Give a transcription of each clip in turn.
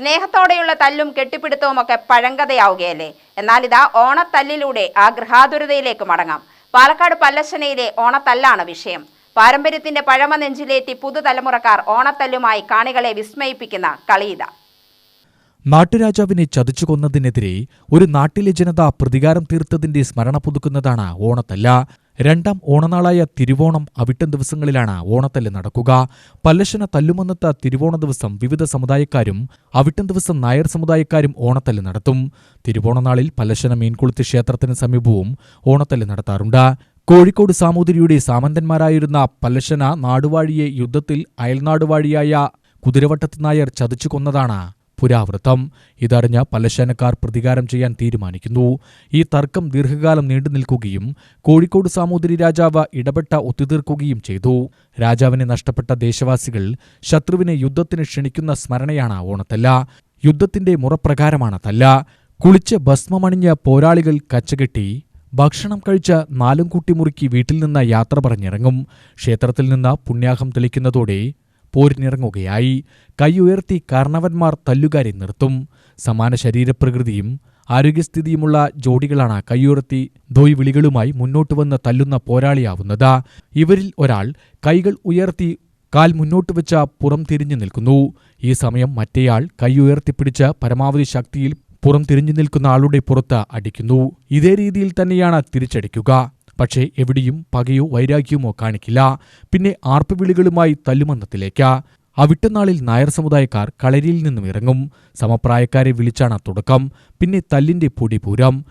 സ്നേഹത്തോടെയുള്ള തല്ലും കെട്ടിപ്പിടുത്തവും ഒക്കെ പഴങ്കഥയാവുകയല്ലേ? എന്നാൽ ഇതാ ഓണത്തല്ലിലൂടെ ആ ഗൃഹാതുരതയിലേക്ക് മടങ്ങാം. പാലക്കാട് പല്ലശ്ശനയിലെ ഓണത്തല്ലാണ് വിഷയം. പാരമ്പര്യത്തിന്റെ പഴമ നെഞ്ചിലേറ്റി പുതുതലമുറക്കാർ ഓണത്തല്ലുമായി കാണികളെ വിസ്മയിപ്പിക്കുന്ന കളിയിത നാട്ടുരാജാവിനെ ചതിച്ചു കൊന്നതിനെതിരെ ഒരു നാട്ടിലെ ജനത പ്രതികാരം തീർത്തതിന്റെ സ്മരണ പുതുക്കുന്നതാണ് ഓണത്തല്ല. രണ്ടാം ഓണനാളായ തിരുവോണം അവിട്ടം ദിവസങ്ങളിലാണ് ഓണത്തല്ല് നടക്കുക. പല്ലശന തല്ലുമന്നത്ത തിരുവോണ ദിവസം വിവിധ സമുദായക്കാരും അവിട്ടം ദിവസം നായർ സമുദായക്കാരും ഓണത്തല്ല് നടത്തും. തിരുവോണനാളിൽ പല്ലശന മീൻകുളത്ത് ക്ഷേത്രത്തിന് സമീപവും ഓണത്തല്ല് നടത്താറുണ്ട്. കോഴിക്കോട് സാമൂതിരിയുടെ സാമന്തന്മാരായിരുന്ന പല്ലശന നാടുവാഴിയെ യുദ്ധത്തിൽ അയൽനാടുവാഴിയായ കുതിരവട്ടത്ത് നായർ ചതിച്ചു കൊന്നതാണ് പുരാവൃത്തം. ഇതറിഞ്ഞ പലശനക്കാർ പ്രതികാരം ചെയ്യാൻ തീരുമാനിക്കുന്നു. ഈ തർക്കം ദീർഘകാലം നീണ്ടു നിൽക്കുകയും കോഴിക്കോട് സാമൂതിരി രാജാവ് ഇടപെട്ട ഒത്തുതീർക്കുകയും ചെയ്തു. രാജാവിനെ നഷ്ടപ്പെട്ട ദേശവാസികൾ ശത്രുവിനെ യുദ്ധത്തിന് ക്ഷണിക്കുന്ന സ്മരണയാണ് ഓണത്തല്ല. യുദ്ധത്തിന്റെ മുറപ്രകാരമാണ് തല്ല കുളിച്ച് ഭസ്മമണിഞ്ഞ പോരാളികൾ കച്ചകെട്ടി ഭക്ഷണം കഴിച്ച് നാലും കൂട്ടി മുറുക്കി വീട്ടിൽ നിന്ന് യാത്ര പറഞ്ഞിറങ്ങും. ക്ഷേത്രത്തിൽ നിന്ന് പുണ്യാഹം തെളിക്കുന്നതോടെ പോരിനിറങ്ങുകയായി. കൈ ഉയർത്തി കാരണവന്മാർ തല്ലുകാരെ നിർത്തും. സമാന ശരീരപ്രകൃതിയും ആരോഗ്യസ്ഥിതിയുമുള്ള ജോഡികളാണ് കൈയുയർത്തി ധോയ് വിളികളുമായി മുന്നോട്ട് വന്ന് തല്ലുന്ന പോരാളിയാവുന്നത്. ഇവരിൽ ഒരാൾ കൈകൾ ഉയർത്തി കാൽ മുന്നോട്ട് വെച്ച പുറം തിരിഞ്ഞു നിൽക്കുന്നു. ഈ സമയം മറ്റേയാൾ കൈ ഉയർത്തിപ്പിടിച്ച് പരമാവധി ശക്തിയിൽ പുറം തിരിഞ്ഞു നിൽക്കുന്ന ആളുടെ പുറത്ത് അടിക്കുന്നു. ഇതേ രീതിയിൽ തന്നെയാണ് തിരിച്ചടിക്കുക. പക്ഷേ എവിടെയും പകയോ വൈരാഗ്യമോ കാണിക്കില്ല. പിന്നെ ആർപ്പുവിളികളുമായി തല്ലുമന്നത്തിലേക്ക്. അവിട്ടനാളിൽ നായർ സമുദായക്കാർ കളരിയിൽ നിന്നും ഇറങ്ങും. സമപ്രായക്കാരെ വിളിച്ചാണ് തുടക്കം. പിന്നെ തല്ലിന്റെ പൊടിപൂരം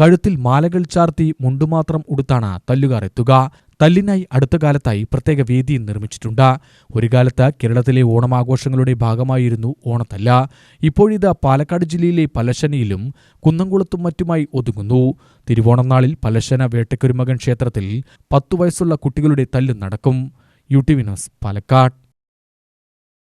കഴുത്തിൽ മാലകൾ ചാർത്തി മുണ്ടുമാത്രം ഉടുത്താണ് തല്ലുകാർ എത്തുക. തല്ലിനായി അടുത്ത കാലത്തായി പ്രത്യേക വേദി നിർമ്മിച്ചിട്ടുണ്ട്. ഒരു കാലത്ത് കേരളത്തിലെ ഓണമാഘോഷങ്ങളുടെ ഭാഗമായിരുന്നു ഓണത്തല്ല. ഇപ്പോഴിത് പാലക്കാട് ജില്ലയിലെ പലശനയിലും കുന്നംകുളത്തും മറ്റുമായി ഒതുങ്ങുന്നു. തിരുവോണം നാളിൽ പലശന വേട്ടക്കുരുമകൻ ക്ഷേത്രത്തിൽ പത്തു വയസ്സുള്ള കുട്ടികളുടെ തല്ല് നടക്കും. U T Vinos Palakkad.